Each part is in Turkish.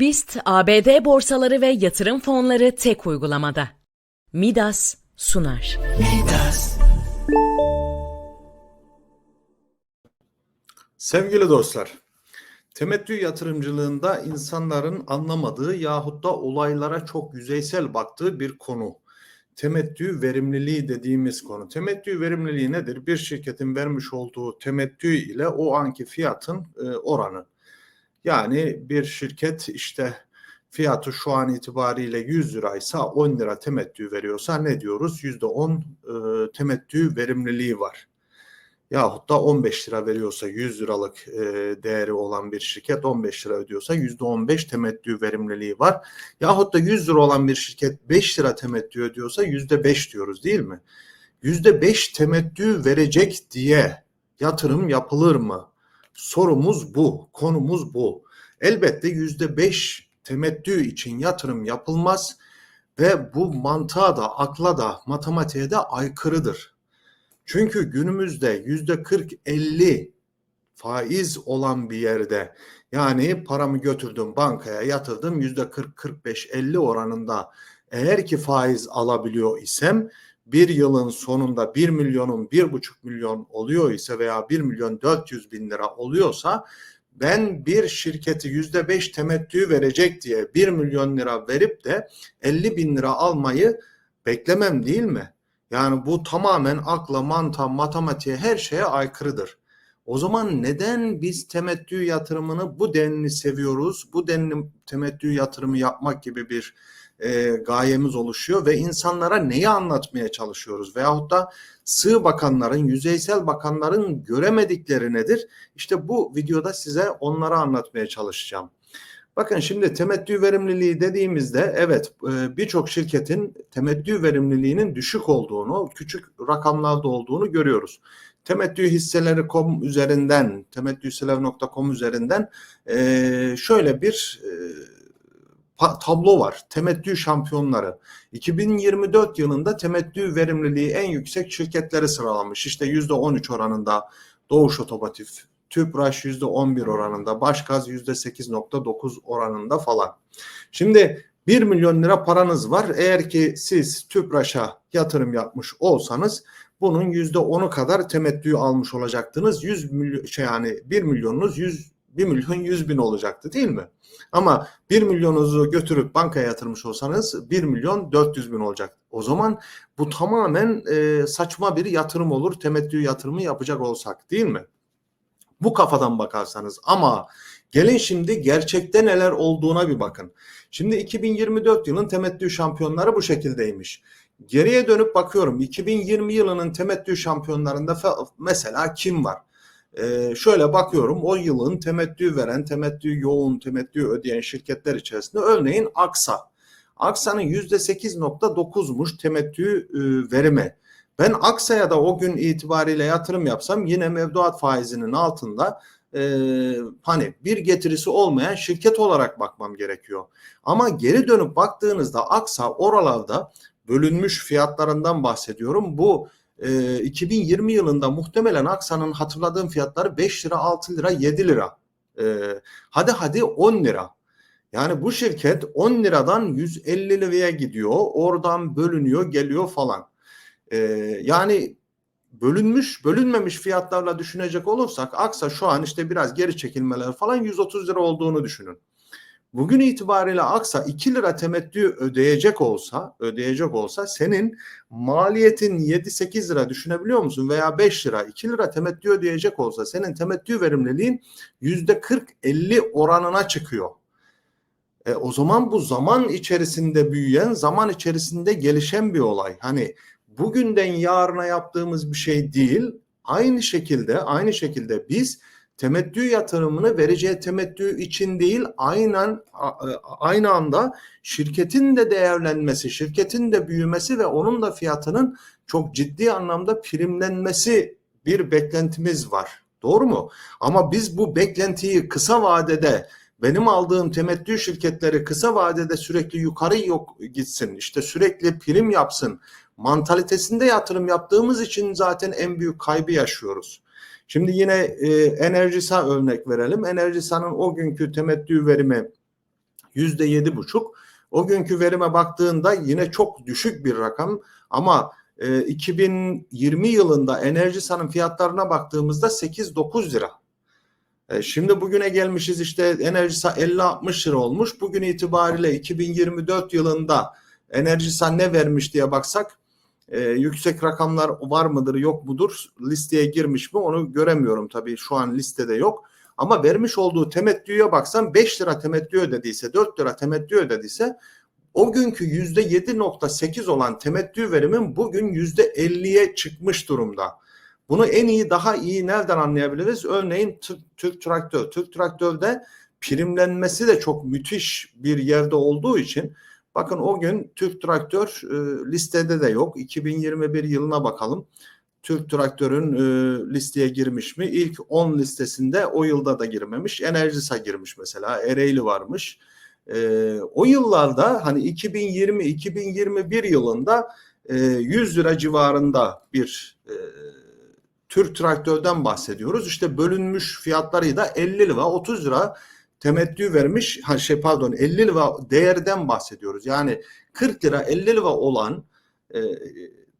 BIST ABD borsaları ve yatırım fonları tek uygulamada. Midas sunar. Sevgili dostlar, temettü yatırımcılığında insanların anlamadığı yahut da olaylara çok yüzeysel baktığı bir konu. Temettü verimliliği dediğimiz konu. Temettü verimliliği nedir? Bir şirketin vermiş olduğu temettü ile o anki fiyatın e, oranı. Yani bir şirket işte fiyatı şu an itibariyle 100 liraysa 10 lira temettü veriyorsa ne diyoruz? %10 e, temettü verimliliği var yahut da 15 lira veriyorsa 100 liralık e, değeri olan bir şirket 15 lira ödüyorsa %15 temettü verimliliği var. Yahut da 100 lira olan bir şirket 5 lira temettü ödüyorsa %5 diyoruz değil mi? %5 temettü verecek diye yatırım yapılır mı? Sorumuz bu, konumuz bu. Elbette %5 temettü için yatırım yapılmaz ve bu mantığa da akla da matematiğe de aykırıdır. Çünkü günümüzde yüzde 40-50 faiz olan bir yerde yani paramı götürdüm bankaya yatırdım yüzde 40-45-50 oranında eğer ki faiz alabiliyor isem bir yılın sonunda 1 milyonun 1,5 milyon oluyor ise veya 1 milyon 400 bin lira oluyorsa ben bir şirketi yüzde 5 temettü verecek diye 1 milyon lira verip de 50 bin lira almayı beklemem değil mi? Yani bu tamamen akla, mantığa, matematiğe her şeye aykırıdır. O zaman neden biz temettü yatırımını bu denli seviyoruz? Bu denli temettü yatırımı yapmak gibi bir e, gayemiz oluşuyor ve insanlara neyi anlatmaya çalışıyoruz? Veyahut da sığ bakanların, yüzeysel bakanların göremedikleri nedir? İşte bu videoda size onları anlatmaya çalışacağım. Bakın şimdi temettü verimliliği dediğimizde evet e, birçok şirketin temettü verimliliğinin düşük olduğunu, küçük rakamlarda olduğunu görüyoruz. Temettü hisseleri.com üzerinden, temettühisseleri.com üzerinden e, şöyle bir e, tablo var. Temettü şampiyonları. 2024 yılında temettü verimliliği en yüksek şirketleri sıralamış. İşte %13 oranında Doğuş Otomotiv, Tüpraş %11 oranında, Başgaz %8.9 oranında falan. Şimdi 1 milyon lira paranız var. Eğer ki siz Tüpraş'a yatırım yapmış olsanız bunun %10'u kadar temettü almış olacaktınız. 100 milyon şey yani 1 milyonunuz 100 1 milyon 100 bin olacaktı değil mi? Ama 1 milyonunuzu götürüp bankaya yatırmış olsanız 1 milyon 400 bin olacak. O zaman bu tamamen e, saçma bir yatırım olur temettü yatırımı yapacak olsak değil mi? Bu kafadan bakarsanız ama gelin şimdi gerçekte neler olduğuna bir bakın. Şimdi 2024 yılın temettü şampiyonları bu şekildeymiş. Geriye dönüp bakıyorum 2020 yılının temettü şampiyonlarında mesela kim var? Ee, şöyle bakıyorum o yılın temettü veren, temettü yoğun, temettü ödeyen şirketler içerisinde örneğin Aksa. Aksa'nın %8.9'muş temettü e, verimi. Ben Aksa'ya da o gün itibariyle yatırım yapsam yine mevduat faizinin altında e, hani bir getirisi olmayan şirket olarak bakmam gerekiyor. Ama geri dönüp baktığınızda Aksa oralarda bölünmüş fiyatlarından bahsediyorum. Bu e, 2020 yılında muhtemelen Aksa'nın hatırladığım fiyatları 5 lira, 6 lira, 7 lira. E, hadi hadi 10 lira. Yani bu şirket 10 liradan 150 liraya gidiyor. Oradan bölünüyor, geliyor falan. Ee, yani bölünmüş, bölünmemiş fiyatlarla düşünecek olursak Aksa şu an işte biraz geri çekilmeler falan 130 lira olduğunu düşünün. Bugün itibariyle Aksa 2 lira temettü ödeyecek olsa, ödeyecek olsa senin maliyetin 7-8 lira düşünebiliyor musun? Veya 5 lira, 2 lira temettü ödeyecek olsa senin temettü verimliliğin %40-50 oranına çıkıyor. E, o zaman bu zaman içerisinde büyüyen, zaman içerisinde gelişen bir olay. Hani bugünden yarına yaptığımız bir şey değil. Aynı şekilde aynı şekilde biz temettü yatırımını vereceği temettü için değil aynen aynı anda şirketin de değerlenmesi, şirketin de büyümesi ve onun da fiyatının çok ciddi anlamda primlenmesi bir beklentimiz var. Doğru mu? Ama biz bu beklentiyi kısa vadede benim aldığım temettü şirketleri kısa vadede sürekli yukarı yok gitsin. işte sürekli prim yapsın mantalitesinde yatırım yaptığımız için zaten en büyük kaybı yaşıyoruz. Şimdi yine e, Enerjisa örnek verelim. Enerjisa'nın o günkü temettü verimi yüzde yedi buçuk. O günkü verime baktığında yine çok düşük bir rakam ama e, 2020 yılında Enerjisa'nın fiyatlarına baktığımızda 8-9 lira. E, Şimdi bugüne gelmişiz işte Enerjisa 50-60 lira olmuş. Bugün itibariyle 2024 yılında Enerjisa ne vermiş diye baksak e, yüksek rakamlar var mıdır yok mudur listeye girmiş mi onu göremiyorum tabii şu an listede yok. Ama vermiş olduğu temettüye baksan 5 lira temettü ödediyse 4 lira temettü ödediyse o günkü %7.8 olan temettü verimin bugün %50'ye çıkmış durumda. Bunu en iyi daha iyi nereden anlayabiliriz? Örneğin Türk, Traktör. Türk Traktör'de primlenmesi de çok müthiş bir yerde olduğu için bakın o gün Türk Traktör e, listede de yok. 2021 yılına bakalım. Türk Traktör'ün e, listeye girmiş mi? İlk 10 listesinde o yılda da girmemiş. Enerjisa girmiş mesela. Ereğli varmış. E, o yıllarda hani 2020-2021 yılında e, 100 lira civarında bir e, Türk traktörden bahsediyoruz. İşte bölünmüş fiyatları da 50 lira 30 lira temettü vermiş. Ha şey pardon 50 lira değerden bahsediyoruz. Yani 40 lira 50 lira olan e,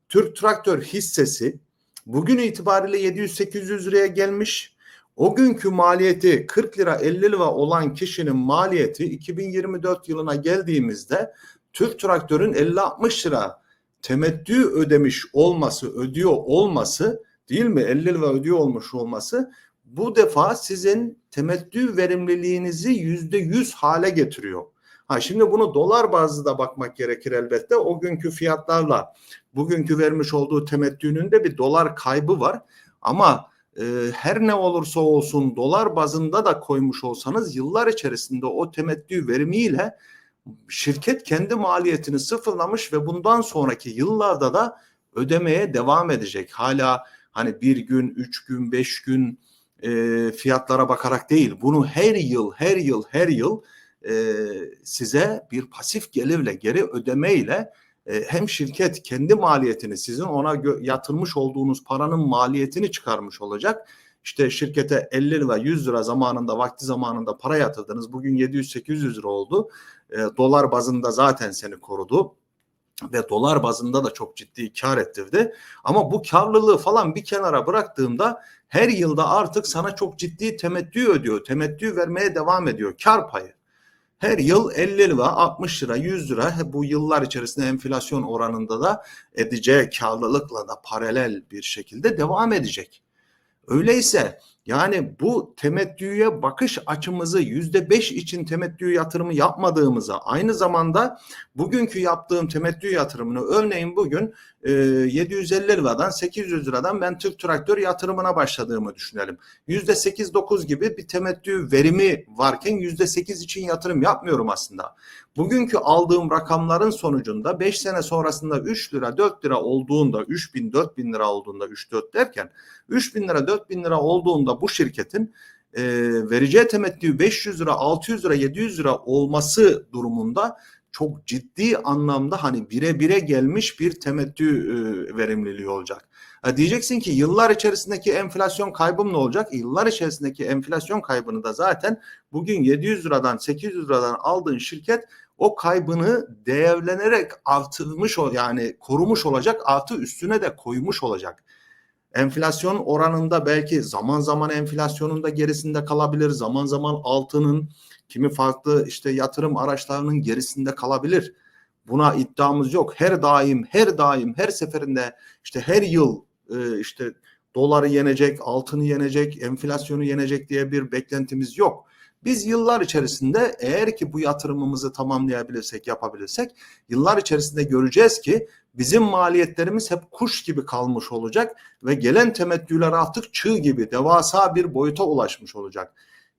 Türk traktör hissesi bugün itibariyle 700-800 liraya gelmiş. O günkü maliyeti 40 lira 50 lira olan kişinin maliyeti 2024 yılına geldiğimizde Türk traktörün 50-60 lira temettü ödemiş olması, ödüyor olması değil mi? 50 lira ödüyor olmuş olması bu defa sizin temettü verimliliğinizi yüzde yüz hale getiriyor. Ha şimdi bunu dolar bazlı da bakmak gerekir elbette. O günkü fiyatlarla bugünkü vermiş olduğu temettünün de bir dolar kaybı var. Ama e, her ne olursa olsun dolar bazında da koymuş olsanız yıllar içerisinde o temettü verimiyle şirket kendi maliyetini sıfırlamış ve bundan sonraki yıllarda da ödemeye devam edecek. Hala hani bir gün, üç gün, beş gün e, fiyatlara bakarak değil. Bunu her yıl, her yıl, her yıl e, size bir pasif gelirle, geri ödemeyle e, hem şirket kendi maliyetini, sizin ona yatırmış olduğunuz paranın maliyetini çıkarmış olacak. İşte şirkete 50 lira, 100 lira zamanında, vakti zamanında para yatırdınız. Bugün 700-800 lira oldu. E, dolar bazında zaten seni korudu ve dolar bazında da çok ciddi kar ettirdi. Ama bu karlılığı falan bir kenara bıraktığımda her yılda artık sana çok ciddi temettü ödüyor. Temettü vermeye devam ediyor. Kar payı. Her yıl 50 lira, 60 lira, 100 lira bu yıllar içerisinde enflasyon oranında da edeceği karlılıkla da paralel bir şekilde devam edecek. Öyleyse yani bu temettüye bakış açımızı yüzde beş için temettü yatırımı yapmadığımıza aynı zamanda bugünkü yaptığım temettü yatırımını örneğin bugün e, 750 liradan 800 liradan ben Türk traktör yatırımına başladığımı düşünelim. Yüzde 8-9 gibi bir temettü verimi varken yüzde 8 için yatırım yapmıyorum aslında. Bugünkü aldığım rakamların sonucunda 5 sene sonrasında 3 lira 4 lira olduğunda 3 bin 4 bin lira olduğunda 3-4 derken 3 bin lira 4 bin lira olduğunda bu şirketin e, vereceği temettü 500 lira 600 lira 700 lira olması durumunda çok ciddi anlamda hani bire bire gelmiş bir temettü e, verimliliği olacak. Ha diyeceksin ki yıllar içerisindeki enflasyon kaybım ne olacak? Yıllar içerisindeki enflasyon kaybını da zaten bugün 700 liradan 800 liradan aldığın şirket o kaybını değerlenerek artırmış yani korumuş olacak artı üstüne de koymuş olacak. Enflasyon oranında belki zaman zaman enflasyonun da gerisinde kalabilir. Zaman zaman altının kimi farklı işte yatırım araçlarının gerisinde kalabilir. Buna iddiamız yok. Her daim, her daim, her seferinde işte her yıl e, işte doları yenecek, altını yenecek, enflasyonu yenecek diye bir beklentimiz yok. Biz yıllar içerisinde eğer ki bu yatırımımızı tamamlayabilirsek, yapabilirsek yıllar içerisinde göreceğiz ki bizim maliyetlerimiz hep kuş gibi kalmış olacak ve gelen temettüler artık çığ gibi devasa bir boyuta ulaşmış olacak.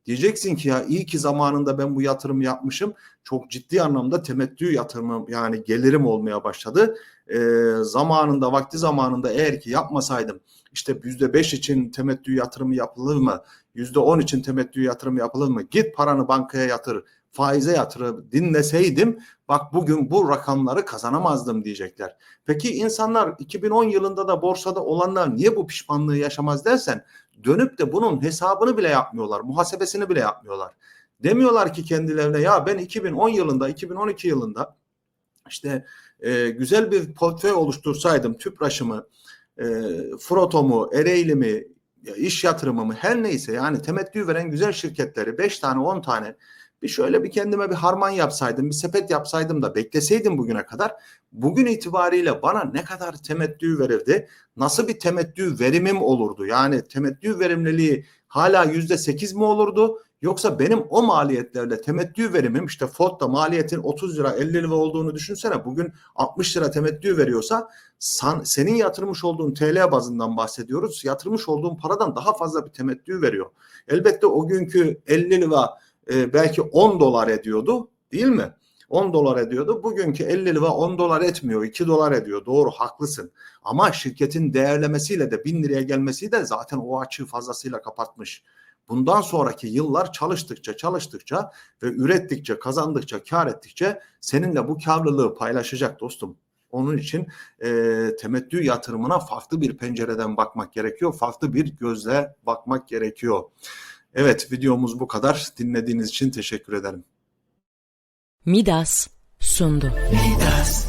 Diyeceksin ki ya iyi ki zamanında ben bu yatırım yapmışım. Çok ciddi anlamda temettü yatırımım yani gelirim olmaya başladı. Ee, zamanında vakti zamanında eğer ki yapmasaydım işte yüzde beş için temettü yatırımı yapılır mı? Yüzde on için temettü yatırımı yapılır mı? Git paranı bankaya yatır, faize yatır dinleseydim bak bugün bu rakamları kazanamazdım diyecekler. Peki insanlar 2010 yılında da borsada olanlar niye bu pişmanlığı yaşamaz dersen dönüp de bunun hesabını bile yapmıyorlar, muhasebesini bile yapmıyorlar. Demiyorlar ki kendilerine ya ben 2010 yılında 2012 yılında işte e, güzel bir portföy oluştursaydım tüpraşımı, e, Frotom'u, Ereğli'mi, ya iş yatırımımı her neyse yani temettü veren güzel şirketleri 5 tane 10 tane bir şöyle bir kendime bir harman yapsaydım, bir sepet yapsaydım da bekleseydim bugüne kadar bugün itibariyle bana ne kadar temettü verirdi? Nasıl bir temettü verimim olurdu? Yani temettü verimliliği hala yüzde sekiz mi olurdu? Yoksa benim o maliyetlerle temettü verimim işte Ford'da maliyetin 30 lira 50 lira olduğunu düşünsene bugün 60 lira temettü veriyorsa san, senin yatırmış olduğun TL bazından bahsediyoruz. Yatırmış olduğun paradan daha fazla bir temettü veriyor. Elbette o günkü 50 lira e, belki 10 dolar ediyordu değil mi? 10 dolar ediyordu. Bugünkü 50 lira 10 dolar etmiyor. 2 dolar ediyor. Doğru haklısın. Ama şirketin değerlemesiyle de 1000 liraya gelmesi de zaten o açığı fazlasıyla kapatmış. Bundan sonraki yıllar çalıştıkça çalıştıkça ve ürettikçe kazandıkça kar ettikçe seninle bu karlılığı paylaşacak dostum. Onun için e, temettü yatırımına farklı bir pencereden bakmak gerekiyor. Farklı bir gözle bakmak gerekiyor. Evet videomuz bu kadar. Dinlediğiniz için teşekkür ederim. Midas sundu. Midas,